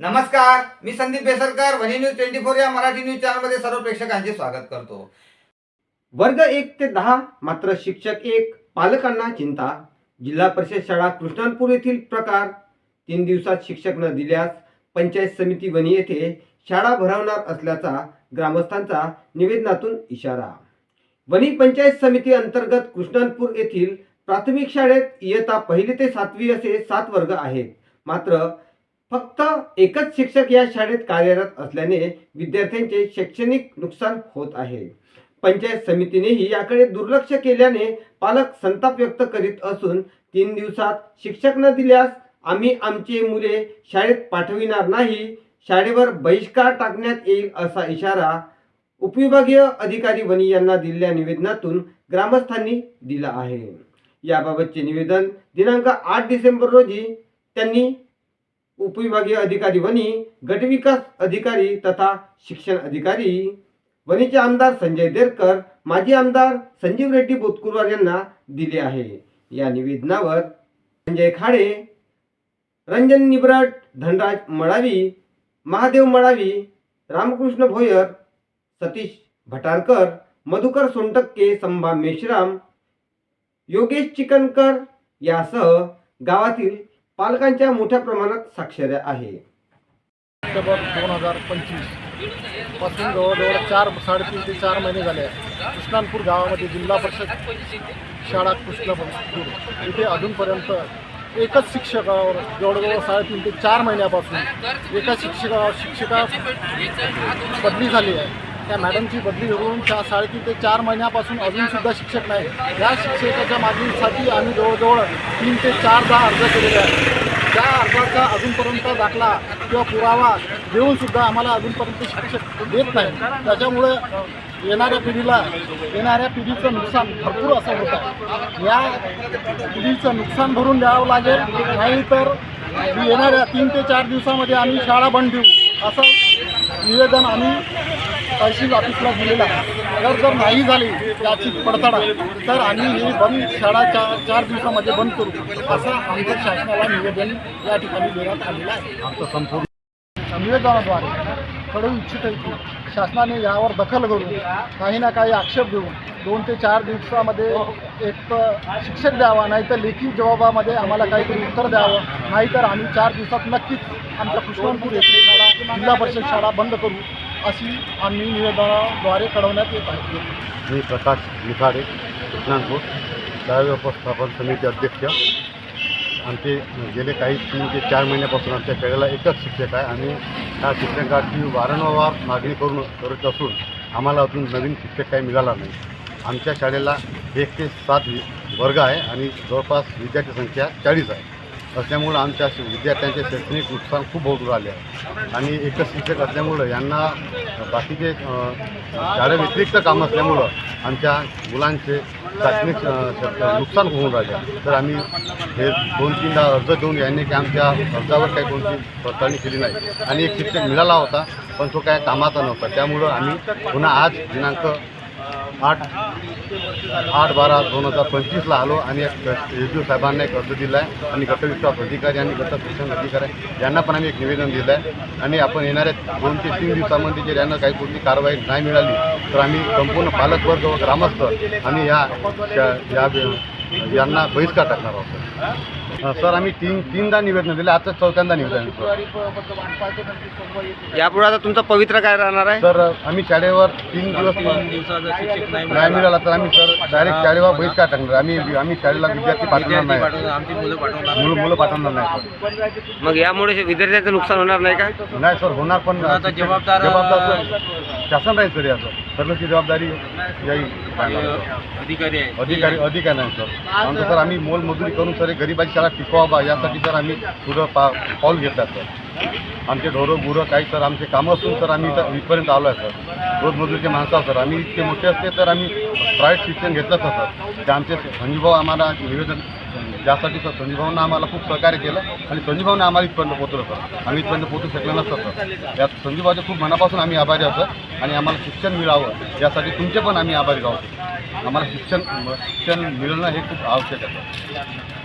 नमस्कार मी Sandeep Besarkar Wani news twenty four या Marathi news चॅनलमध्ये सर्व प्रेक्षकांचे स्वागत करतो. वर्ग एक ते दहा मात्र शिक्षक एक पालकांना चिंता. जिल्हा परिषद शाळा कृष्णानपूर येथील प्रकार. तीन दिवसात शिक्षक न दिल्यास पंचायत समिती वनी येथे शाळा भरवणार असल्याचा ग्रामस्थांचा निवेदनातून इशारा. वनी पंचायत समिती अंतर्गत कृष्णानपूर येथील प्राथमिक शाळेत इयत्ता पहिली ते सातवी असे सात वर्ग आहेत. मात्र फक्त एकच शिक्षक या शाळेत कार्यरत असल्याने विद्यार्थ्यांचे शैक्षणिक नुकसान होत आहे. पंचायत समितीनेही याकडे दुर्लक्ष केल्याने पालक संताप व्यक्त करीत असून तीन दिवसात शिक्षक न दिल्यास आम्ही आमचे मुले शाळेत पाठविणार नाही शाळेवर बहिष्कार टाकण्यात येईल असा इशारा उपविभागीय अधिकारी वनी यांना दिलेल्या निवेदनातून ग्रामस्थांनी दिला आहे. याबाबतचे निवेदन दिनांक आठ डिसेंबर रोजी त्यांनी उपविभागीय अधिकारी वनी गटविकास अधिकारी तथा शिक्षण अधिकारी. वनीचे आमदार संजय देरकर माजी आमदार संजीव रेड्डी बोतकुरवार यांना दिले आहे. या निवेदनावर संजय खाडे रंजन निबराट धनराज मळावी महादेव मळावी रामकृष्ण भोयर सतीश भटारकर मधुकर सोनटक्के संभा मेश्राम योगेश चिकनकर यासह गावातील पालकांच्या मोठ्या प्रमाणात साक्षऱ्या आहे. ऑक्टोबर दोन हजार पंचवीसपासून जवळजवळ चार साडेतीन ते चार महिने झाले आहेत. कृष्णानपूर गावामध्ये जिल्हा परिषद शाळा कृष्णापूर. इथे अजूनपर्यंत एकच शिक्षकावर जवळजवळ साडेतीन ते चार महिन्यापासून एका शिक्षका शिक्षिका बदली झाली आहे. त्या मॅडमची बदली होऊन त्या साडेतीन ते चार महिन्यापासून अजूनसुद्धा शिक्षक नाही. या शिक्षकाच्या मागणीसाठी आम्ही जवळजवळ तीन ते चारदा अर्ज केलेले आहे त्या अर्जाचा अजूनपर्यंत दाखला किंवा पुरावा देऊनसुद्धा आम्हाला अजूनपर्यंत शिक्षक देत नाही. त्याच्यामुळे येणाऱ्या पिढीला येणाऱ्या पिढीचं नुकसान भरपूर असं होतं आहे. या पिढीचं नुकसान भरून द्यावं लागेल नाहीतर येणाऱ्या तीन ते चार दिवसामध्ये आम्ही शाळा बंद देऊ असं निवेदन आम्ही तहसील ऑफिसला दिलेलं अगर जर नाही झाली याची पडताळा तर आम्ही ही बंद शाळा चार चार दिवसामध्ये बंद करू असं आमच्या शासनाला निवेदन या ठिकाणी देण्यात आलेलं आहे. आमचं संपूर्ण निवेदनाद्वारे कळू इच्छित आहे की शासनाने यावर दखल करून काही ना काही आक्षेप घेऊन दोन ते चार दिवसामध्ये एक तर शिक्षक द्यावा नाही तर लेखी जबाबामध्ये आम्हाला काहीतरी उत्तर द्यावं नाहीतर आम्ही चार दिवसात नक्कीच आमच्या कृष्णपूर येथील शाळा जिल्हा परिषद शाळा बंद करू. अशी आम्ही निवेदनाद्वारे कळवण्यात येत आहे. मी प्रकाश निखाडे कृष्णानपूर शाळा व्यवस्थापन समिती अध्यक्ष. आमचे गेले काही तीन ते चार महिन्यापासून आमच्या शाळेला एकच शिक्षक आहे. आणि त्या शिक्षकाची वारंवार मागणी करून करत असून आम्हाला अजून नवीन शिक्षक काही मिळाला नाही. आमच्या शाळेला एक ते सात वर्ग आहे आणि जवळपास विद्यार्थी संख्या चाळीस आहे. असल्यामुळं आमच्या विद्यार्थ्यांचे शैक्षणिक नुकसान खूप होत राहिले. आहे आणि एकच शिक्षक असल्यामुळं यांना बाकीचे शाळेव्यतिरिक्त काम असल्यामुळं आमच्या मुलांचे शैक्षणिक नुकसान होऊन राहिले. तर आम्ही हे दोन तीनदा अर्ज देऊन यांनी की आमच्या अर्जावर काही कोणती पडताळणी केली नाही. आणि एक शिक्षक मिळाला होता पण तो काय कामाचा नव्हता. त्यामुळं आम्ही पुन्हा आज दिनांक आठ आठ बारा दोन हजार पंचवीसला आलो आणि एक एस साहेबांना एक अर्ज दिला आहे आणि गटविकास अधिकारी आणि गट शिक्षण अधिकारी यांना पण आम्ही एक निवेदन दिलं आहे आणि आपण येणाऱ्या दोन ते तीन दिवसामध्ये जर यांना काही कोणती कारवाई नाही मिळाली तर आम्ही संपूर्ण पालकवर्ग व ग्रामस्थ आणि या या- या यांना बहिष्कार टाकणार आहोत. सर आम्ही तीन तीनदा निवेदन दिले आता चौथ्यांदा निवेदन सर यापुढे आता तुमचा पवित्र काय राहणार आहे? तर आम्ही शाळेवर तीन दिवस नाही मिळाला तर आम्ही सर डायरेक्ट शाळेवर बहिष्कार टाकणार. आम्ही आम्ही शाळेला विद्यार्थी पाठवणार नाही. मुलं मुलं पाठवणार नाही. मग यामुळे विद्यार्थ्यांचं नुकसान होणार नाही का? नाही सर होणार पण जबाबदार- जबाबदार सर शासन राहील सर याचं. सर्वची जबाबदारी येईल अधिकारी आहे. अधिकारी अधिकारी नाही सर. आमचं सर आम्ही मोलमजुरी करून सर गरिबाची त्याला टिकवावा यासाठी जर आम्ही पुढं पा पाऊल घेतलं सर आमचे ढोरं गुरं काही सर आमचे कामं असून तर आम्ही इथं इथपर्यंत आलो आहे सर. रोजमजुरीचे माणसं आहोत, सर आम्ही इतके मोठे असते तर आम्ही प्रायव्हेट शिक्षण घेतलं असतं सर. ते आमचे संजीभाऊ आम्हाला निवेदन त्यासाठी सर संजीवभाऊंना आम्हाला खूप सहकार्य केलं आणि संजीवभाऊने आम्हाला इथपर्यंत पोहोचलं सर. आम्ही इथपर्यंत पोहोचू शकलो नसतं सर. यात संजीवभाऊचे खूप मनापासून आम्ही आभारी आहोत आणि आम्हाला शिक्षण मिळावं यासाठी तुमचे पण आम्ही आभारी आहोत आम्हाला शिक्षण शिक्षण मिळणं हे खूप आवश्यक आहे सर.